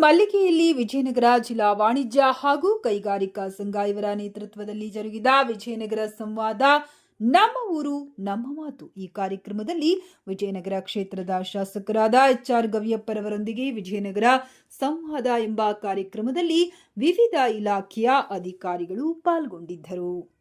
ಕಲ್ಲಿಗೆಯಲ್ಲಿ ವಿಜಯನಗರ ಜಿಲ್ಲಾ ವಾಣಿಜ್ಯ ಹಾಗೂ ಕೈಗಾರಿಕಾ ಸಂಘ ಇವರ ನೇತೃತ್ವದಲ್ಲಿ ಜರುಗಿದ ವಿಜಯನಗರ ಸಂವಾದ. ನಮ್ಮ ಊರು, ನಮ್ಮ ಮಾತು. ಈ ಕಾರ್ಯಕ್ರಮದಲ್ಲಿ ವಿಜಯನಗರ ಕ್ಷೇತ್ರದ ಶಾಸಕರಾದ ಎಚ್ ಆರ್ ಗವಿಯಪ್ಪರವರೊಂದಿಗೆ ವಿಜಯನಗರ ಸಂವಾದ ಎಂಬ ಕಾರ್ಯಕ್ರಮದಲ್ಲಿ ವಿವಿಧ ಇಲಾಖೆಯ ಅಧಿಕಾರಿಗಳು ಪಾಲ್ಗೊಂಡಿದ್ದರು.